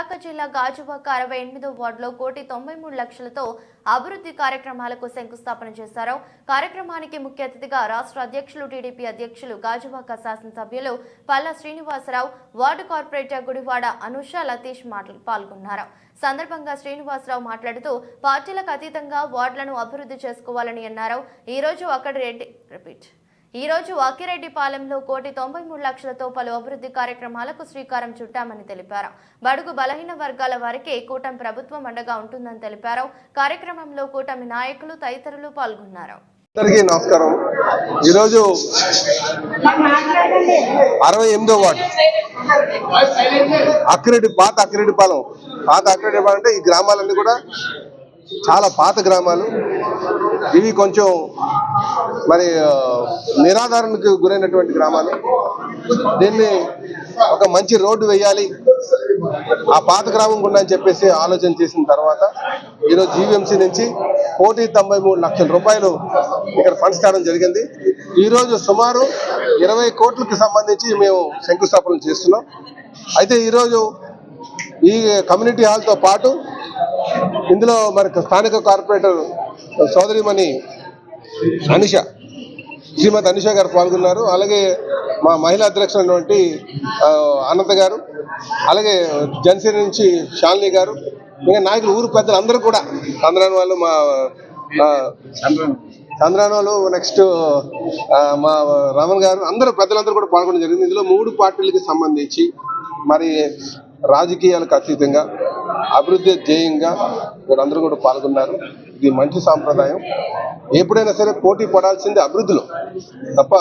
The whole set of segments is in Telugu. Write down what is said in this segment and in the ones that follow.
విశాఖ జిల్లా గాజువాక అరవై ఎనిమిదో వార్డులో కోటి తొంభై మూడు లక్షలతో అభివృద్ధి కార్యక్రమాలకు శంకుస్థాపన చేశారు. కార్యక్రమానికి ముఖ్య అతిథిగా రాష్ట్ర అధ్యక్షులు టీడీపీ అధ్యక్షులు గాజువాక శాసనసభ్యులు పల్లా శ్రీనివాసరావు వార్డు కార్పొరేటర్ గుడివాడ అనుష లతీష్ మాటలు పాల్గొన్నారు. సందర్భంగా శ్రీనివాసరావు మాట్లాడుతూ పార్టీలకు అతీతంగా వార్డులను అభివృద్ధి చేసుకోవాలని అన్నారు. ఈ రోజు అక్కడి రెడ్డి రిపీట్. ఈ రోజు అక్కిరెడ్డిపాలెంలో కోటి తొంభై మూడు లక్షలతో పలు అభివృద్ధి కార్యక్రమాలకు శ్రీకారం చుట్టామని తెలిపారు. బడుగు బలహీన వర్గాల వారికి కూటమి ప్రభుత్వం అండగా ఉంటుందని తెలిపారు. కార్యక్రమంలో కూటమి నాయకులు తదితరులు పాల్గొన్నారు. అందరికీ నమస్కారం. ఈరోజు అరవై ఎనిమిదో వార్డు. అక్కిరెడ్డి పాత అక్కిరెడ్డిపాలెం. పాత అక్కిరెడ్డిపాలెం అంటే ఈ గ్రామాలన్నీ కూడా చాలా పాత గ్రామాలు. ఇవి కొంచెం మరి నిరాధారణకు గురైనటువంటి గ్రామాలు దీన్ని ఒక మంచి రోడ్డు వేయాలి ఆ పాత గ్రామం గుండా అని చెప్పేసి ఆలోచన చేసిన తర్వాత ఈరోజు జీవీఎంసీ నుంచి కోటి తొంభై మూడు లక్షల రూపాయలు ఇక్కడ ఫండ్స్ కావడం జరిగింది. ఈరోజు సుమారు ఇరవై కోట్లకు సంబంధించి మేము శంకుస్థాపన చేస్తున్నాం. అయితే ఈరోజు ఈ కమ్యూనిటీ హాల్తో పాటు ఇందులో మరి స్థానిక కార్పొరేటర్ సోదరిమణి అనిష శ్రీమతి అనిష గారు పాల్గొన్నారు. అలాగే మా మహిళా అధ్యక్షులైనటువంటి అనంత గారు అలాగే జనసేన నుంచి శాలిని గారు ఇంకా నాయకులు ఊరు పెద్దలు అందరూ కూడా. చంద్రాన్ వాళ్ళు మా చంద్రాన్ వాళ్ళు నెక్స్ట్ మా రమణ్ గారు అందరూ పెద్దలందరూ కూడా పాల్గొనడం జరిగింది. ఇందులో మూడు పార్టీలకి సంబంధించి మరి రాజకీయాలకు అతీతంగా అభివృద్ధి ధ్యేయంగా వీరందరూ కూడా పాల్గొన్నారు. ఇది మంచి సాంప్రదాయం. ఎప్పుడైనా సరే పోటీ పడాల్సింది అభివృద్ధిలో. తప్ప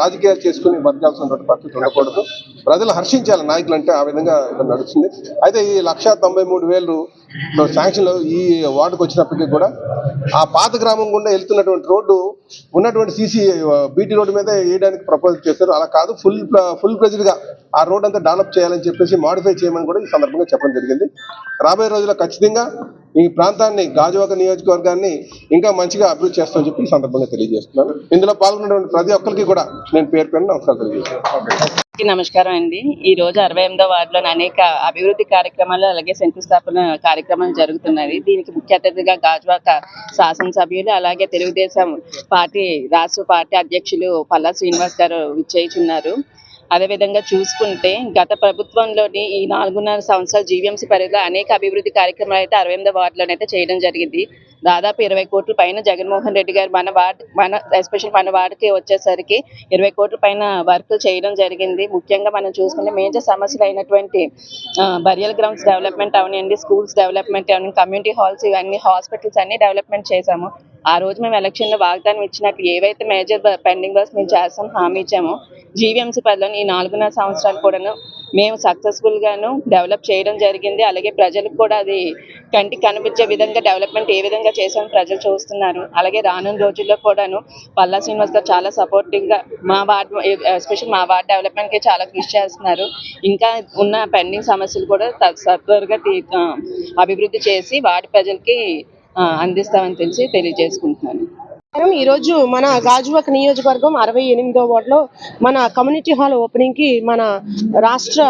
రాజకీయాలు చేసుకుని బతకాల్సినటువంటి పరిస్థితి ఉండకూడదు. ప్రజలు హర్షించాలి నాయకులు అంటే ఆ విధంగా ఇక్కడ నడుస్తుంది. అయితే ఈ లక్ష తొంభై మూడు వేలు శాంక్షన్లు ఈ వార్డుకు వచ్చినప్పటికీ కూడా ఆ పాత గ్రామం గుండా వెళ్తున్నటువంటి రోడ్డు ఉన్నటువంటి సీసీ బీటీ రోడ్డు మీద వేయడానికి ప్రపోజ్ చేశారు. అలా కాదు ఫుల్ ఫుల్గా ఆ రోడ్ అంతా డెవలప్ చేయాలని చెప్పేసి మాడిఫై చేయమని కూడా ఈ సందర్భంగా చెప్పడం జరిగింది. రాబోయే రోజుల్లో ఖచ్చితంగా ఈ ప్రాంతాన్ని గాజువాక నియోజకవర్గాన్ని ఇంకా మంచిగా అభివృద్ధి చేస్తామని చెప్పి ఈ సందర్భంగా తెలియజేస్తున్నాను. ఇందులో పాల్గొన్నటువంటి ప్రతి ఒక్కరికి కూడా నేను పేరు పేరు నమస్కారం తెలియజేస్తున్నాను నమస్కారం అండి. ఈ రోజు అరవై ఎనిమిదో వార్డులోని అనేక అభివృద్ధి కార్యక్రమాలు అలాగే శంకుస్థాపన కార్యక్రమాలు జరుగుతున్నాయి దీనికి ముఖ్య అతిథిగా గాజువాక శాసనసభ్యులు అలాగే తెలుగుదేశం పార్టీ రాష్ట్ర పార్టీ అధ్యక్షులు పల్లా శ్రీనివాస్ గారు విచ్చేయుచున్నారు. అదేవిధంగా చూసుకుంటే గత ప్రభుత్వంలోని ఈ నాలుగున్నర సంవత్సరాల జీవీఎంసీ పరిధిలో అనేక అభివృద్ధి కార్యక్రమాలు అయితే అరవై వార్డులోనే అయితే చేయడం జరిగింది. దాదాపు ఇరవై కోట్ల పైన జగన్మోహన్ రెడ్డి గారు మన వార్డ్ మన ఎస్పెషల్ మన వార్డుకి వచ్చేసరికి ఇరవై కోట్ల పైన వర్క్ చేయడం జరిగింది. ముఖ్యంగా మనం చూసుకుంటే మేజర్ సమస్యలు అయినటువంటి బరియల్ గ్రౌండ్స్ డెవలప్మెంట్ అవనివ్వండి స్కూల్స్ డెవలప్మెంట్ అవని కమ్యూనిటీ హాల్స్ ఇవన్నీ హాస్పిటల్స్ అన్ని డెవలప్మెంట్ చేశాము. ఆ రోజు మేము ఎలక్షన్లో వాగ్దానం ఇచ్చినట్లు ఏవైతే మేజర్ పెండింగ్ వర్క్స్ మేము చేస్తాం హామీ ఇచ్చామో జీవీఎంసీ పరిధిలో ఈ నాలుగున్నర సంవత్సరాలు కూడాను మేము సక్సెస్ఫుల్గాను డెవలప్ చేయడం జరిగింది. అలాగే ప్రజలకు కూడా అది కంటికి కనిపించే విధంగా డెవలప్మెంట్ ఏ విధంగా చేశామని ప్రజలు చూస్తున్నారు. అలాగే రానున్న రోజుల్లో కూడాను పల్లా శ్రీనివాస్ గారు చాలా సపోర్టివ్గా మా వార్డ్ ఎస్పెషల్ మా వార్డ్ డెవలప్మెంట్కి చాలా కృషి చేస్తున్నారు. ఇంకా ఉన్న పెండింగ్ సమస్యలు కూడా త- సత్వరగా అభివృద్ధి చేసి వార్డు ప్రజలకి అందిస్తామని తెలిసి తెలియజేసుకుంటున్నాను. మనం ఈరోజు మన గాజువాక నియోజకవర్గం అరవై ఎనిమిదో వార్డులో మన కమ్యూనిటీ హాల్ ఓపెనింగ్కి మన రాష్ట్ర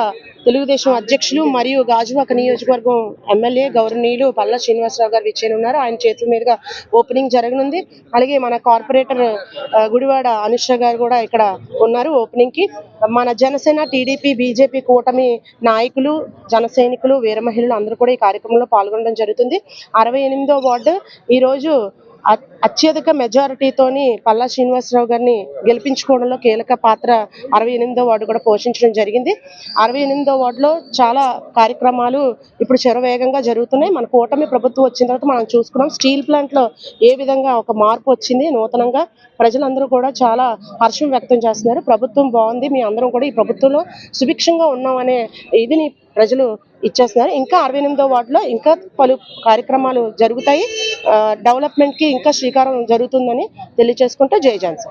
తెలుగుదేశం అధ్యక్షులు మరియు గాజువాక నియోజకవర్గం ఎమ్మెల్యే గౌరవనీయులు పల్లా శ్రీనివాసరావు గారు ఇచ్చేసి ఉన్నారు ఆయన చేతుల మీదుగా ఓపెనింగ్ జరగనుంది. అలాగే మన కార్పొరేటర్ గుడివాడ అనుష గారు కూడా ఇక్కడ ఉన్నారు ఓపెనింగ్కి మన జనసేన టీడీపీ బీజేపీ కూటమి నాయకులు జన సైనికులు వీర మహిళలు అందరూ కూడా ఈ కార్యక్రమంలో పాల్గొనడం జరుగుతుంది. అరవై ఎనిమిదో వార్డు. ఈరోజు అత్యధిక మెజారిటీతోని పల్లా శ్రీనివాసరావు గారిని గెలిపించుకోవడంలో కీలక పాత్ర అరవై ఎనిమిదో వార్డు కూడా పోషించడం జరిగింది. అరవై ఎనిమిదో వార్డులో చాలా కార్యక్రమాలు ఇప్పుడు శరవేగంగా జరుగుతున్నాయి. మన కూటమి ప్రభుత్వం వచ్చిన తర్వాత మనం చూసుకున్నాం స్టీల్ ప్లాంట్లో ఏ విధంగా ఒక మార్పు వచ్చింది నూతనంగా ప్రజలందరూ కూడా చాలా హర్షం వ్యక్తం చేస్తున్నారు. ప్రభుత్వం బాగుంది మీ అందరం కూడా ఈ ప్రభుత్వంలో సుభిక్షంగా ఉన్నాం అనే ఇదిని ప్రజలు ఇచ్చేస్తున్నారు. ఇంకా అరవై ఎనిమిదో వార్డులో ఇంకా పలు కార్యక్రమాలు జరుగుతాయి. డెవలప్మెంట్కి ఇంకా శ్రీకారం జరుగుతుందని తెలియజేసుకుంటూ జై జాన్సన్